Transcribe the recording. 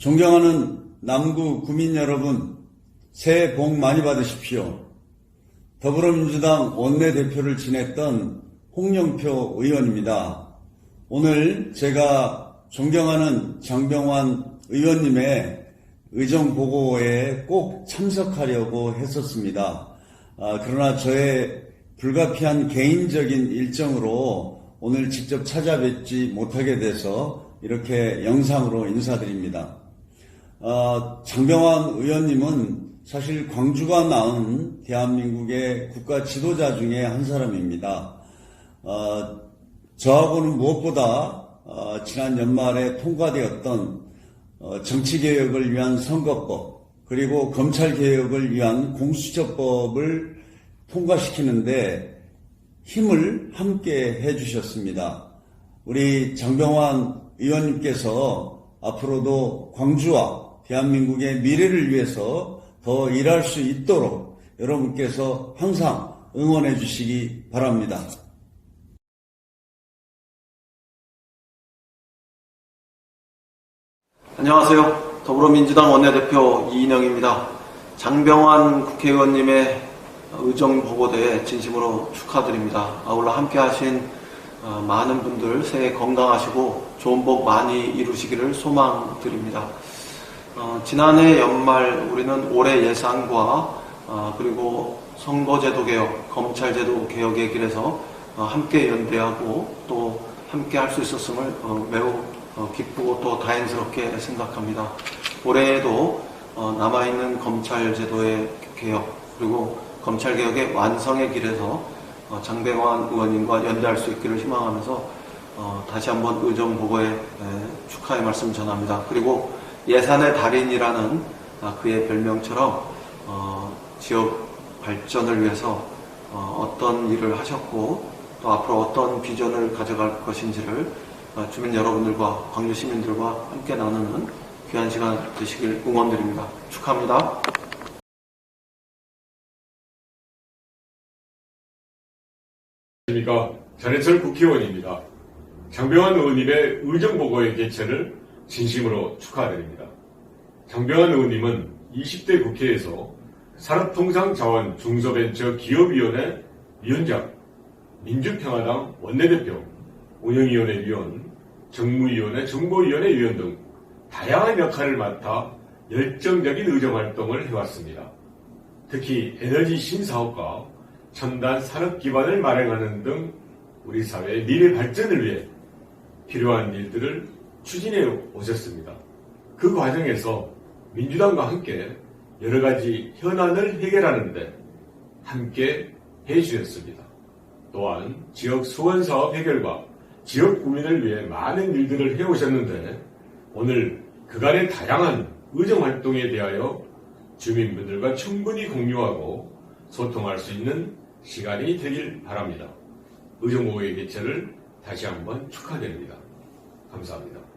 존경하는 남구 구민 여러분, 새해 복 많이 받으십시오. 더불어민주당 원내대표를 지냈던 홍영표 의원입니다. 오늘 제가 존경하는 장병환 의원님의 의정 보고에 꼭 참석하려고 했었습니다. 아, 그러나 저의 불가피한 개인적인 일정으로 오늘 직접 찾아뵙지 못하게 돼서 이렇게 영상으로 인사드립니다. 어, 장병환 의원님은 사실 광주가 낳은 대한민국의 국가 지도자 중에 한 사람입니다. 어, 저하고는 무엇보다 어, 지난 연말에 통과되었던 어, 정치개혁을 위한 선거법 그리고 검찰개혁을 위한 공수처법을 통과시키는데 힘을 함께 해주셨습니다. 우리 장병환 의원님께서 앞으로도 광주와 대한민국의 미래를 위해서 더 일할 수 있도록 여러분께서 항상 응원해 주시기 바랍니다. 안녕하세요. 더불어민주당 원내대표 이인영입니다. 장병환 국회의원님의 의정 보고대에 진심으로 축하드립니다. 아울러 함께 하신 어, 많은 분들 새해 건강하시고 좋은 복 많이 이루시기를 소망드립니다. 어, 지난해 연말 우리는 올해 예산과 어, 그리고 선거제도 개혁, 검찰제도 개혁의 길에서 어, 함께 연대하고 또 함께 할 수 있었음을 어, 매우 어, 기쁘고 또 다행스럽게 생각합니다. 올해에도 어, 남아있는 검찰제도의 개혁 그리고 검찰개혁의 완성의 길에서 어, 장병환 의원님과 연대할 수 있기를 희망하면서 어, 다시 한번 의정보고에 에, 축하의 말씀 전합니다. 그리고 예산의 달인이라는 아, 그의 별명처럼 어, 지역 발전을 위해서 어, 떤 일을 하셨고 또 앞으로 어떤 비전을 가져갈 것인지를 어, 주민 여러분들과 광주 시민들과 함께 나누는 귀한 시간 되시길 응원드립니다. 축하합니다. 안녕하십니까. 전해철 국회의원입니다. 장병환 의원님의 의정보고의 개최를 진심으로 축하드립니다. 장병환 의원님은 20대 국회에서 산업통상자원 중소벤처 기업위원회 위원장, 민주평화당 원내대표, 운영위원회 위원, 정무위원회, 정보위원회 위원 등 다양한 역할을 맡아 열정적인 의정활동을 해왔습니다. 특히 에너지 신사업과 첨단 산업 기반을 마련하는 등 우리 사회의 미래 발전을 위해 필요한 일들을 추진해 오셨습니다. 그 과정에서 민주당과 함께 여러 가지 현안을 해결하는데 함께 해주셨습니다. 또한 지역 수원 사업 해결과 지역 구민을 위해 많은 일들을 해오셨는데 오늘 그간의 다양한 의정 활동에 대하여 주민분들과 충분히 공유하고 소통할 수 있는 시간이 되길 바랍니다. 의정보고의 개최를 다시 한번 축하드립니다. 감사합니다.